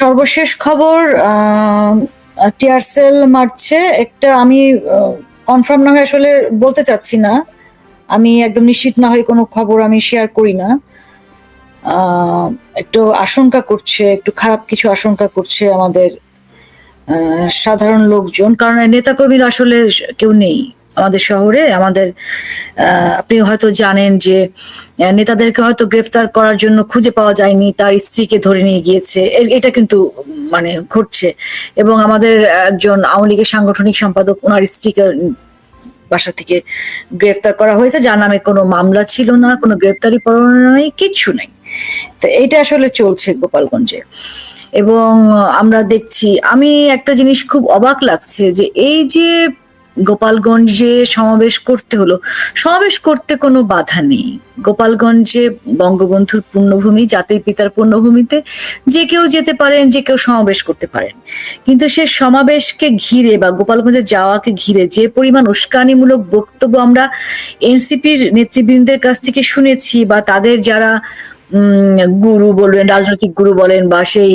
সর্বশেষ খবর টিআরসেল মারছে। একটা আমি কনফার্ম না হয়ে আসলে বলতে চাচ্ছি না। আমি একদম নিশ্চিত না হয়ে কোনো খবর আমি শেয়ার করি না। একটু আশঙ্কা করছে, একটু খারাপ কিছু আশঙ্কা করছে আমাদের সাধারণ লোকজন। কারণ নেতাকর্মীরা আসলে কেউ নেই। আমাদের শহরে, আমাদের আপনি হয়তো জানেন যে নেতাদেরকে হয়তো গ্রেফতার করার জন্য খুঁজে পাওয়া যায়নি, তার স্ত্রীকে ধরে নিয়ে গিয়েছে। এটা কিন্তু মানে ঘটছে। এবং আমাদের একজন আওয়ামী লীগের সাংগঠনিক সম্পাদক ওনার স্ত্রীকে বাসা থেকে গ্রেফতার করা হয়েছে, যার নামে কোনো মামলা ছিল না, কোনো গ্রেফতারি পরোয়ানা নেই, কিচ্ছু নেই। তো এটা আসলে চলছে গোপালগঞ্জে। এবং আমরা দেখছি, আমি একটা জিনিস খুব অবাক লাগছে যে এই যে গোপালগঞ্জে সমাবেশ করতে হলো। সমাবেশ করতে কোনো বাধা নেই। গোপালগঞ্জে বঙ্গবন্ধুর পূর্ণভূমি, জাতির পিতার পূর্ণভূমিতে যে কেউ যেতে পারেন, যে কেউ সমাবেশ করতে পারেন। কিন্তু সে সমাবেশকে ঘিরে বা গোপালগঞ্জে যাওয়াকে ঘিরে যে পরিমাণ উস্কানিমূলক বক্তব্য আমরা এনসিপির নেতৃবৃন্দের কাছ থেকে শুনেছি বা তাদের যারা গুরু বলবেন, রাজনৈতিক গুরু বলেন বা সেই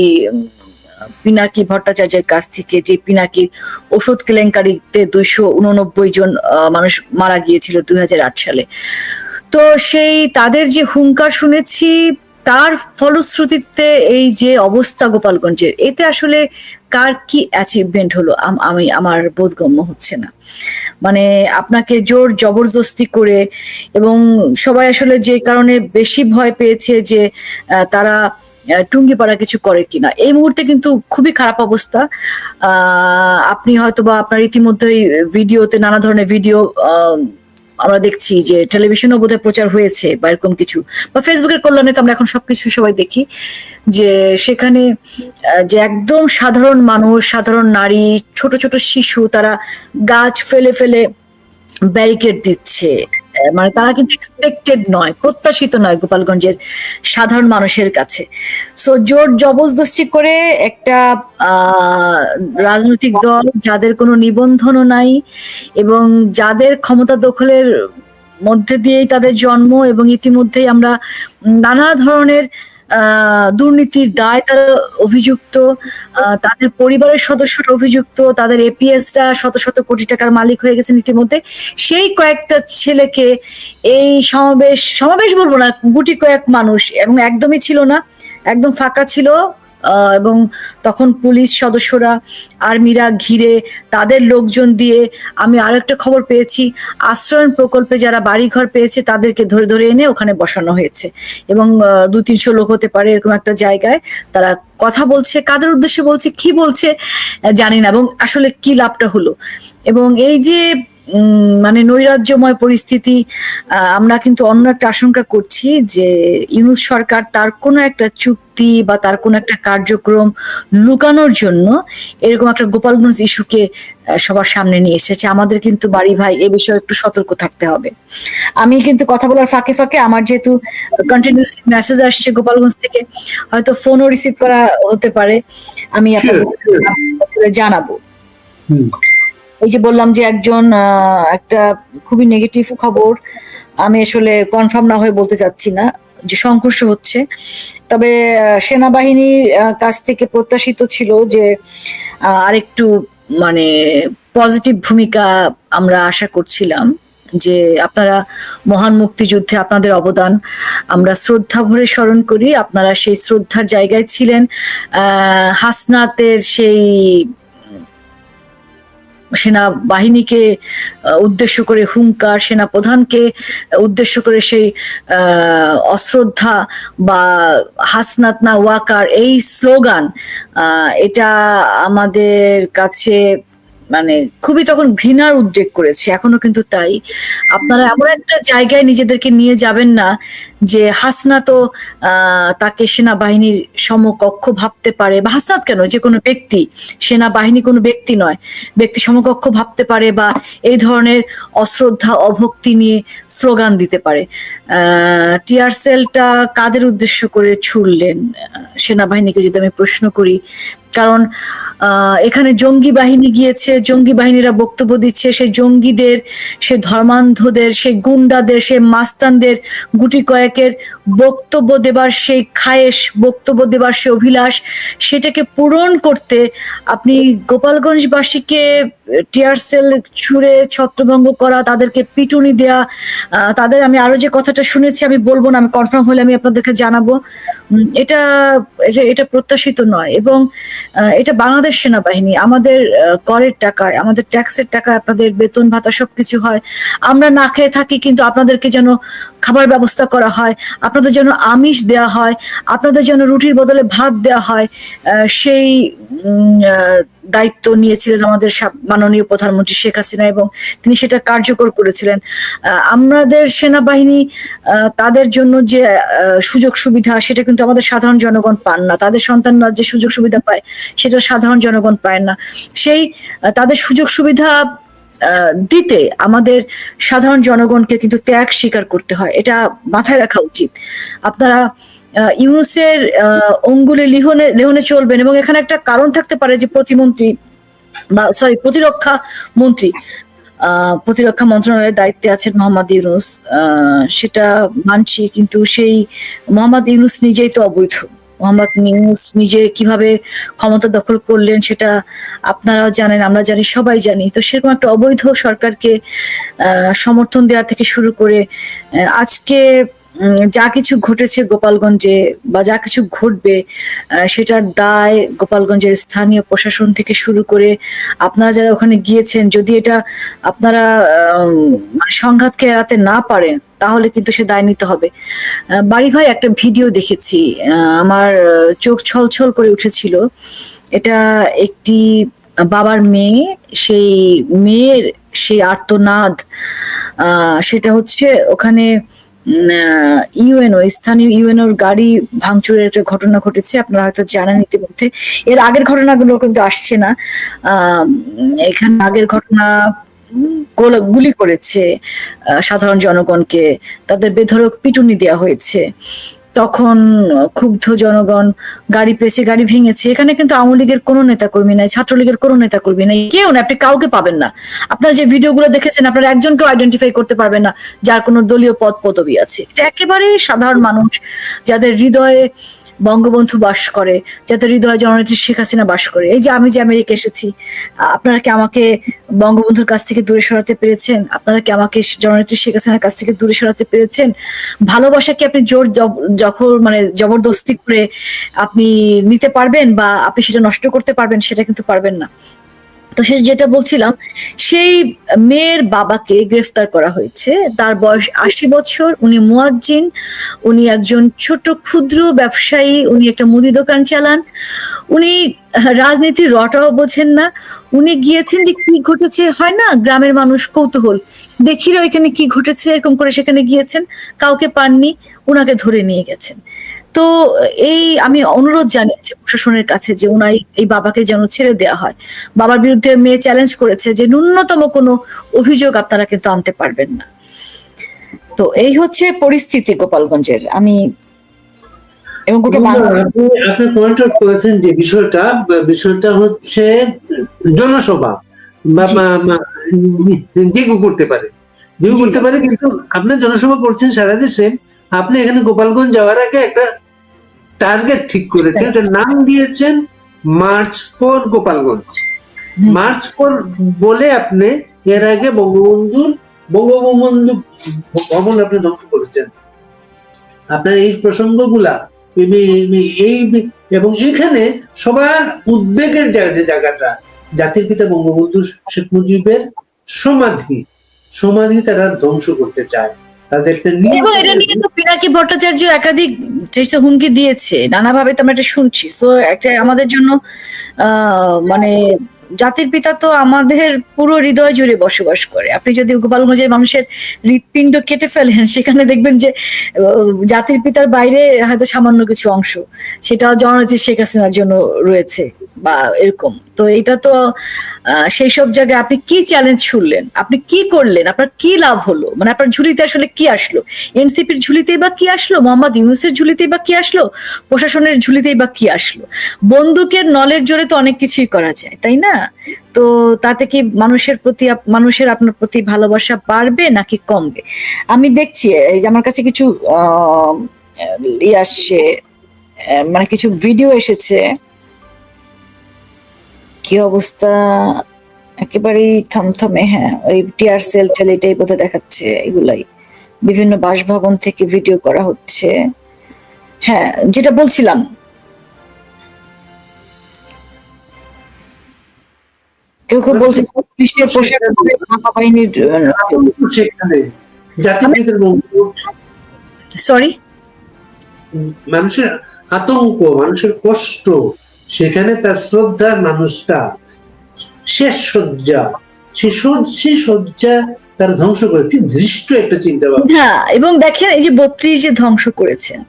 পিনাকি ভট্টাচার্যের কাছ থেকে যে পিনাকির ওষুধ কেলেঙ্কারিতে দুইশো উননব্বই জন মানুষ মারা গিয়েছিল দুই হাজার আট সালে। তো সেই তাদের যে হুঙ্কার শুনেছি, তার ফলশ্রুতিতে এই যে অবস্থা গোপালগঞ্জের, এতে আসলে কার কি অ্যাচিভমেন্ট হলো, আম- আমি, আমার বোধগম্য হচ্ছে না। মানে আপনাকে জোর জবরদস্তি করে এবং সবাই আসলে যে কারণে বেশি ভয় পেয়েছে যে তারা টুঙ্গিপাড়া কিছু করে কিনা। এই মুহূর্তে কিন্তু খুবই খারাপ অবস্থা। আপনি হয়তো বা আপনার ইতিমধ্যেই ভিডিওতে নানা ধরনের ভিডিও আমরা দেখছি যে টেলিভিশনও বোধহয় প্রচার হয়েছে বা এরকম কিছু। বা ফেসবুকের কল্যাণে তো আমরা এখন সবকিছু সবাই দেখি যে সেখানে যে একদম সাধারণ মানুষ, সাধারণ নারী, ছোট ছোট শিশু, তারা গাছ ফেলে ফেলে ব্যারিকেড দিচ্ছে। মানে তারা কিন্তু এক্সপেক্টেড নয়, প্রত্যাশিত নয় গোপালগঞ্জের সাধারণ মানুষের কাছে। সো জোর জবরদস্তি করে একটা রাজনৈতিক দল যাদের কোনো নিবন্ধনও নাই এবং যাদের ক্ষমতা দখলের মধ্যে দিয়েই তাদের জন্ম এবং ইতিমধ্যেই আমরা নানা ধরনের দুর্নীতির দায় তারা অভিযুক্ত তাদের পরিবারের সদস্যরা অভিযুক্ত, তাদের এপিএসরা শত শত কোটি টাকার মালিক হয়ে গেছেন ইতিমধ্যে। সেই কয়েকটা ছেলেকে এই সমাবেশ সমাবেশ বলব না, গুটি কয়েক মানুষ, এবং একদমই ছিল না, একদম ফাঁকা ছিল। এবং তখন পুলিশ সদস্যরা, আর্মিরা ঘিরে তাদের লোকজন দিয়ে আমি আরেকটা খবর পেয়েছি। আশ্রয়ণ প্রকল্পে যারা বাড়িঘর পেয়েছে, তাদেরকে ধরে ধরে এনে ওখানে বসানো হয়েছে। এবং দু তিনশো লোক হতে পারে এরকম একটা জায়গায়। তারা কথা বলছে, কাদের উদ্দেশ্যে বলছে, কি বলছে জানি না। এবং আসলে কি লাভটা হলো? এবং এই যে মানে নৈরাজ্যময় পরিস্থিতি আমরা কিন্তু অন্য একটা আশঙ্কা করছি যে ইউনুস সরকার তার কোনো একটা চুক্তি বা তার কোনো একটা কার্যক্রম লুকানোর জন্য এরকম একটা গোপালগঞ্জ ইস্যুকে সবার সামনে নিয়ে এসেছে। আমাদের কিন্তু বাড়ি ভাই এ বিষয়ে একটু সতর্ক থাকতে হবে। আমি কিন্তু কথা বলার ফাঁকে ফাঁকে আমার যেহেতু কন্টিনিউসলি মেসেজ আসছে গোপালগঞ্জ থেকে হয়তো ফোনও রিসিভ করা হতে পারে। আমি আপনাদের জানাব। হুম। এই যে বললাম যে একজন একটা খুবই নেগেটিভ খবর, আমি আসলে কনফার্ম না হয়ে বলতে চাচ্ছি না যে সংঘর্ষ হচ্ছে। তবে সেনাবাহিনীর কাছ থেকে প্রত্যাশিত ছিল যে আরেকটু মানে পজিটিভ ভূমিকা আমরা আশা করছিলাম যে আপনারা মহান মুক্তিযুদ্ধে আপনাদের অবদান আমরা শ্রদ্ধা ভরে স্মরণ করি। আপনারা সেই শ্রদ্ধার জায়গায় ছিলেন। হাসনাতের সেই সেনা বাহিনীকে উদ্দেশ্য করে হুঙ্কার সেনা প্রধানকে উদ্দেশ্য করে সেই অশ্রদ্ধা বা হাসনাত না ওয়াকার এই স্লোগান এটা আমাদের কাছে মানে খুবই তখন ঘৃণার উদ্রেক করেছে, এখনও কিন্তু তাই। আপনারা এমন একটা জায়গায় নিজেদেরকে নিয়ে যাবেন না যে হাসনা তো তাকে সেনাবাহিনীর সমকক্ষ ভাবতে পারে, বা হাসনাত কেন? যে কোনো ব্যক্তি, সেনাবাহিনী কোনো ব্যক্তি নয়। ব্যক্তি সমকক্ষ ভাবতে পারে বা এই ধরনের অশ্রদ্ধা, অভক্তি নিয়ে স্লোগান দিতে পারে। টিআর সেলটা কাদের উদ্দেশ্য করে ছুড়লেন? সেনাবাহিনীকে যদি আমি প্রশ্ন করি, কারণ এখানে জঙ্গি বাহিনী গিয়েছে, জঙ্গি বাহিনীরা বক্তব্য দিচ্ছে সেই জঙ্গিদের, সে ধর্মান্ধদের, সে গুন্ডাদের, সে মাস্তানদের গুটি কয়েকের বক্তব্য দেবার সেই খায়েশ, বক্তব্য দেবার সে অভিলাষ, সেটাকে পূরণ করতে আপনি গোপালগঞ্জবাসীকে টিয়ার সেল ছুঁড়ে ছত্রভঙ্গ করা, তাদেরকে পিটুনি দেয়া তাদের আমি আরও যে কথাটা শুনেছি, আমি বলব না, আমি কনফার্ম হলে আমি আপনাদেরকে জানাব। এটা, এটা- প্রত্যাশিত নয় এবং এটা বাংলাদেশ সেনাবাহিনী, আমাদের করের টাকায়, আমাদের ট্যাক্সের টাকায় আপনাদের বেতন ভাতা সবকিছু হয়। আমরা না খেয়ে থাকি, কিন্তু আপনাদেরকে যেন খাবার ব্যবস্থা করা হয়, আপনাদের জন্য আমিষ দেওয়া হয়, আপনাদের জন্য রুটির বদলে ভাত দেওয়া হয় সেই দায়িত্ব নিয়েছিলেন আমাদের মাননীয় প্রধানমন্ত্রী শেখ হাসিনা এবং তিনি সেটা কার্যকর করেছিলেন। আমাদের সেনাবাহিনী তাদের জন্য যে সুযোগ সুবিধা, সেটা কিন্তু আমাদের সাধারণ জনগণ পান না। তাদের সন্তানরা যে সুযোগ সুবিধা পায়, সেটা সাধারণ জনগণ পায় না। সেই তাদের সুযোগ সুবিধা দিতে আমাদের সাধারণ জনগণকে কিন্তু ত্যাগ স্বীকার করতে হয়। এটা মাথায় রাখা উচিত। আপনারা ইউনুসের অঙ্গুলে লিহনে, লেহনে চলবেন এবং এখানে একটা কারণ থাকতে পারে যে প্রতিমন্ত্রী বা সরি প্রতিরক্ষা মন্ত্রী প্রতিরক্ষা মন্ত্রণালয়ের দায়িত্বে আছেন মোহাম্মদ ইউনুস। সেটা মানছি, কিন্তু সেই মোহাম্মদ ইউনুস নিজেই তো অবৈধ। মোহাম্মদ নিউজ নিজে কীভাবে ক্ষমতা দখল করলেন সেটা আপনারাও জানেন, আমরা জানি, সবাই জানি। তো সেরকম একটা অবৈধ সরকারকে সমর্থন দেওয়া থেকে শুরু করে আজকে যা কিছু ঘটেছে গোপালগঞ্জে বা যা কিছু ঘটবে সেটার দায় গোপালগঞ্জের স্থানীয় প্রশাসন থেকে শুরু করে আপনারা যারা ওখানে গিয়েছেন যদি এটা আপনারা মানে সংঘাতকে এড়াতে না পারেন তাহলে কিন্তু সে দায় নিতে হবে। আহ, বাড়ি ভাই একটা ভিডিও দেখেছি আমার আহ, চোখ ছলছল করে উঠেছিল। এটা একটি বাবার মেয়ে সেই মেয়ের সেই আর্তনাদ সেটা হচ্ছে ওখানে ইউএনও, স্থানীয় ইউএনওর গাড়ি ভাঙচুরের একটা ঘটনা ঘটেছে, আপনারা হয়তো জানেন ইতিমধ্যে। এর আগের ঘটনাগুলো কিন্তু আসছে না। এখানে আগের ঘটনা গুলি করেছে সাধারণ জনগণকে। তাদের বেধরক পিটুনি দেওয়া হয়েছে। তখন ক্ষুব্ধ জনগণ গাড়ি পেয়েছে, গাড়ি ভেঙেছে। এখানে কিন্তু আওয়ামী লীগের কোনো নেতাকর্মী নাই, ছাত্রলীগের কোনো নেতাকর্মী নাই, কেউ না আপনি কাউকে পাবেন না। আপনারা যে ভিডিওগুলো দেখেছেন, আপনারা একজনকেও আইডেন্টিফাই করতে পারবেন না, যার কোনো দলীয় পদ পদবি আছে। এটা একেবারেই সাধারণ মানুষ, যাদের হৃদয়ে বঙ্গবন্ধু বাস করে, যাতে হৃদয় জননেত্রী শেখ হাসিনা বাস করে। এই যে আমি যে আমেরিকা এসেছি, আপনারা কি আমাকে বঙ্গবন্ধুর কাছ থেকে দূরে সরাতে পেরেছেন? আপনারা কি আমাকে জননেত্রী শেখ হাসিনার কাছ থেকে দূরে সরাতে পেরেছেন? ভালোবাসা কি আপনি জোর যখন মানে জবরদস্তি করে আপনি নিতে পারবেন বা আপনি সেটা নষ্ট করতে পারবেন, সেটা কিন্তু পারবেন না। তো সে যেটা বলছিলাম, সেই মেয়ের বাবাকে গ্রেফতার করা হয়েছে। তার বয়স আশি বছর, উনি মুয়াজ্জিন, উনি একজন ছোট ক্ষুদ্র ব্যবসায়ী, উনি একটা মুদি দোকান চালান। উনি রাজনীতির রটাও বোঝেন না। উনি গিয়েছেন যে কি ঘটেছে, হয় না গ্রামের মানুষ কৌতূহল। দেখি রে ওইখানে কি ঘটেছে, এরকম করে সেখানে গিয়েছেন, কাউকে পাননি, উনাকে ধরে নিয়ে গেছেন। তো এই আমি অনুরোধ জানিয়েছি প্রশাসনের কাছে যে উনাই এই বাবাকে যেন ছেড়ে দেওয়া হয়। বাবার বিরুদ্ধে মেয়ে চ্যালেঞ্জ করেছে যে ন্যূনতম কোনো অভিযোগ আপনারা কিন্তু আনতে পারবেন না। তো এই হচ্ছে পরিস্থিতি গোপালগঞ্জের। আমি এবং গোটা আপনি পয়েন্ট আউট করেছেন যে বিষয়টা বিষয়টা হচ্ছে জনসভা। যে কেউ করতে পারে। যে করতে পারে কিন্তু আপনি জনসভা করছেন সারা দেশে। আপনি এখানে গোপালগঞ্জ যাওয়ার আগে একটা টার্গেট ঠিক করেছেন ওটার নাম দিয়েছেন march for Gopalganj march for বলে আপনি এর আগে বঙ্গবন্ধুর বঙ্গবন্ধু ভবন আপনি ধ্বংস করেছেন। আপনার এই প্রসঙ্গগুলা এই এবং এখানে সবার উদ্বেগের যে জায়গাটা জাতির পিতা বঙ্গবন্ধু শেখ মুজিবের সমাধি সমাধি তারা ধ্বংস করতে চায়। তাদের একটা নিয়ম এটা নিয়ে তো পিনাকি ভট্টাচার্য একাধিক চেষ্টা হুমকি দিয়েছে নানাভাবে তো আমরা এটা শুনছি। তো একটা আমাদের জন্য মানে জাতির পিতা তো আমাদের পুরো হৃদয় জুড়ে বসবাস করে। আপনি যদি গোপালগঞ্জের মানুষের হৃৎপিণ্ড কেটে ফেলেন সেখানে দেখবেন যে জাতির পিতার বাইরে হয়তো সামান্য কিছু অংশ সেটা জননেত্রী শেখ হাসিনার জন্য রয়েছে। বা এরকম। তো এটা তো সেই সব জায়গায় আপনি কি চ্যালেঞ্জ ছুড়লেন আপনি কি করলেন? আপনার কি লাভ হলো? মানে আপনার ঝুলিতে আসলে কি আসলো? এনসিপির ঝুলিতেই বা কি আসলো? মোহাম্মদ ইউনুসের ঝুলিতেই বা কি আসলো? প্রশাসনের ঝুলিতেই বা কি আসলো? বন্দুকের নলের জোরে তো অনেক কিছুই করা যায় তাই না? তো তাতে কি মানুষের প্রতি মানুষের আপনার প্রতি ভালোবাসা বাড়বে নাকি কমবে? আমি দেখছি এই যে আমার কাছে কিছু আহ, ইয়ে আসছে মানে কিছু ভিডিও এসেছে। কি অবস্থা? একেবারেই থমথমে হ্যাঁ ওই টিয়ার সেল টেল এটাই বোধহয় দেখাচ্ছে এগুলাই। বিভিন্ন বাসভবন থেকে ভিডিও করা হচ্ছে। হ্যাঁ যেটা বলছিলাম। কেউ কেউ বলছে পুলিশের পোশাক পরে বাহিনীর জাতিভেদের সরি মানুষের আতঙ্ক মানুষের কষ্ট। সেখানে তার শ্রদ্ধার মানুষটা শেষ শয্যা, সে সে শয্যা তার ধ্বংস করে। কি দৃষ্ট একটা চিন্তা ভাবনা এবং দেখেন এই যে বত্রিশ যে ধ্বংস করেছেন,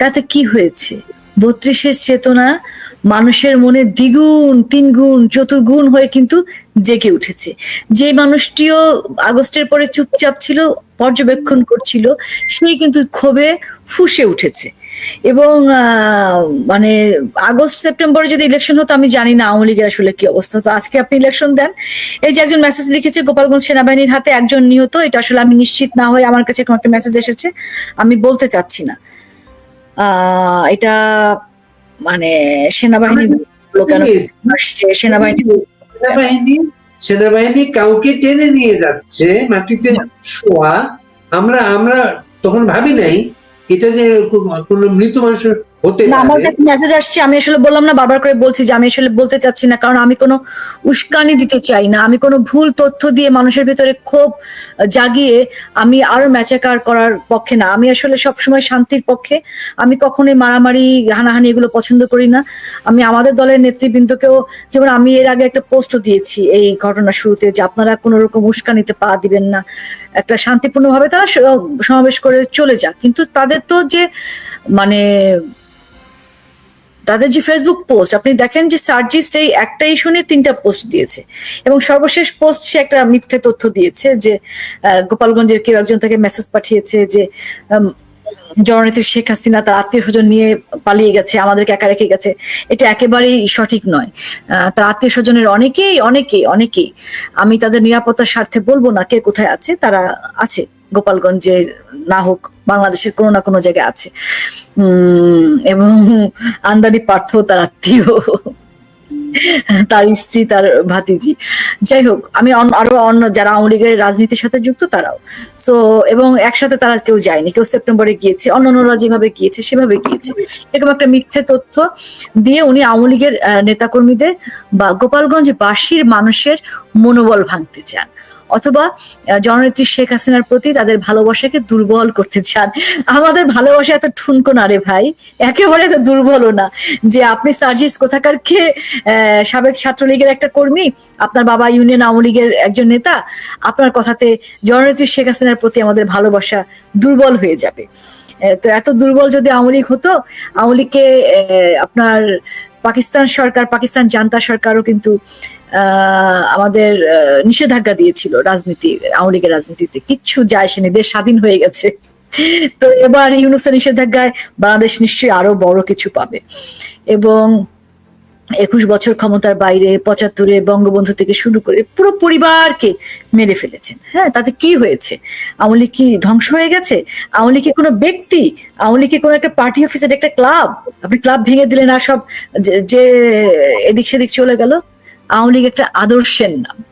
তাতে কি হয়েছে? বত্রিশের চেতনা মানুষের মনে দ্বিগুণ, তিনগুণ, চতুর্গুণ হয়ে কিন্তু জেগে উঠেছে। যে মানুষটিও আগস্টের পরে চুপচাপ ছিল, পর্যবেক্ষণ করছিল, সে কিন্তু ক্ষোভে ফুসে উঠেছে। এবং মানে আগস্ট সেপ্টেম্বরে যদি ইলেকশন হতো আমি জানি না আওয়ামী লীগের আসলে কি অবস্থা। তো আজকে আপনি ইলেকশন দেন। এই যে একজন মেসেজ লিখেছে গোপালগঞ্জ সেনাবাহিনীর হাতে একজন নিহত এটা আসলে আমি নিশ্চিত না হয়ে আমার কাছে কোনো একটা মেসেজ এসেছে। আমি বলতে চাচ্ছি না। আহ, এটা মানে সেনাবাহিনী সেনাবাহিনী সেনাবাহিনী সেনাবাহিনী কাউকে টেনে নিয়ে যাচ্ছে মাটিতে শোয়া। আমরা আমরা তখন ভাবি নাই এটা যে কোনো মৃত মানুষের হতে না আমার কাছে মেসেজ আসছে আমি আসলে বললাম না বারবার করে বলছি যে আমি আসলে বলতে চাচ্ছি না কারণ আমি কোনো উস্কানি দিতে চাই না আমি কোনো ভুল তথ্য দিয়ে মানুষের ভিতরে ক্ষোভ জাগিয়ে আমি আরও ম্যাচাকার করার পক্ষে না আমি আসলে সবসময় শান্তির পক্ষে আমি কখনোই মারামারি হানাহানি এগুলো পছন্দ করি না আমি আমাদের দলের নেতৃবৃন্দকেও যেমন আমি এর আগে একটা পোস্টও দিয়েছি এই ঘটনার শুরুতে যে আপনারা কোনো রকম উস্কানিতে পা দিবেন না একটা শান্তিপূর্ণভাবে তারা স- সমাবেশ করে চলে যাক কিন্তু তাদের তো যে মানে তাদের যে ফেসবুক পোস্ট আপনি দেখেন যে সার্জিস্ট এই একটা ইস্যু নিয়ে তিনটা পোস্ট দিয়েছে। এবং সর্বশেষ পোস্ট সে একটা মিথ্যে তথ্য দিয়েছে যে গোপালগঞ্জের কেউ একজন তাকে মেসেজ পাঠিয়েছে যে জননেত্রী শেখ হাসিনা তার আত্মীয় স্বজন নিয়ে পালিয়ে গেছে, আমাদেরকে একা রেখে গেছে। এটা একেবারেই সঠিক নয়। তার আত্মীয় স্বজনের অনেকেই অনেকেই অনেকেই, আমি তাদের নিরাপত্তার স্বার্থে বলব না কে কোথায় আছে, তারা আছে। গোপালগঞ্জের না হোক, বাংলাদেশের কোনো না কোনো জায়গায় আছে। এবং আন্দানি পার্থ তার আত্মীয়, তার স্ত্রী, তার ভাতিজি। যাই হোক, আমি আরও অন্য যারা আওয়ামী লীগের রাজনীতির সাথে যুক্ত তারাও। সো এবং একসাথে তারা কেউ যায়নি, কেউ সেপ্টেম্বরে গিয়েছে, অন্যান্যরা যেভাবে গিয়েছে, সেভাবে গিয়েছে। এরকম একটা মিথ্যে তথ্য দিয়ে উনি আওয়ামী লীগের নেতাকর্মীদের বা গোপালগঞ্জ বাসীর মানুষের মনোবল ভাঙতে চান। অথবা জননেত্রী শেখ হাসিনার প্রতি তাদের ভালোবাসাকে দুর্বল করতে চান। আমাদের ভালোবাসা এত ঠুনকো না রে ভাই। একেবারে এত দুর্বলও না। যে আপনি সার্জিস কোথাকার কে সাবেক ছাত্রলীগের একটা কর্মী, আপনার বাবা ইউনিয়ন আওয়ামী লীগের একজন নেতা, আপনার কথাতে জননেত্রী শেখ হাসিনার প্রতি আমাদের ভালোবাসা দুর্বল হয়ে যাবে। তো এত দুর্বল যদি আওয়ামী লীগ হতো, আওয়ামী লীগকে আপনার পাকিস্তান সরকার, পাকিস্তান জান্তা সরকারও কিন্তু আমাদের নিষেধাজ্ঞা দিয়েছিল রাজনীতি, আওয়ামী লীগের রাজনীতিতে। কিচ্ছু যায় সে দেশ স্বাধীন হয়ে গেছে। তো এবার ইউনুসের নিষেধাজ্ঞায় বাংলাদেশ নিশ্চয়ই আরও বড় কিছু পাবে। এবং একুশ বছর ক্ষমতার বাইরে পঁচাত্তরে বঙ্গবন্ধু থেকে শুরু করে পুরো পরিবারকে মেরে ফেলেছেন। হ্যাঁ তাতে কি হয়েছে? আওয়ামী লীগ কি ধ্বংস হয়ে গেছে? আওয়ামী কি কোনো ব্যক্তি? আওয়ামী কি কোনো একটা পার্টি অফিসের একটা ক্লাব আপনি ক্লাব ভেঙে দিলেন আর সব যে- এদিক সেদিক চলে গেল? আওয়ামী লীগ একটা আদর্শের নাম।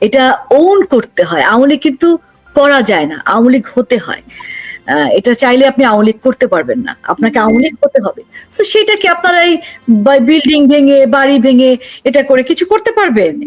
এটা ওন করতে হয়। আওয়ামী লীগ কিন্তু করা যায় না। আওয়ামী লীগ হতে হয়। এটা চাইলে আপনি আওয়ামী লীগ করতে পারবেন না। আপনাকে আওয়ামী লীগ হবে। তো সেটা কি আপনারা এই বিল্ডিং ভেঙে, বাড়ি ভেঙে, এটা করে কিছু করতে পারবেন।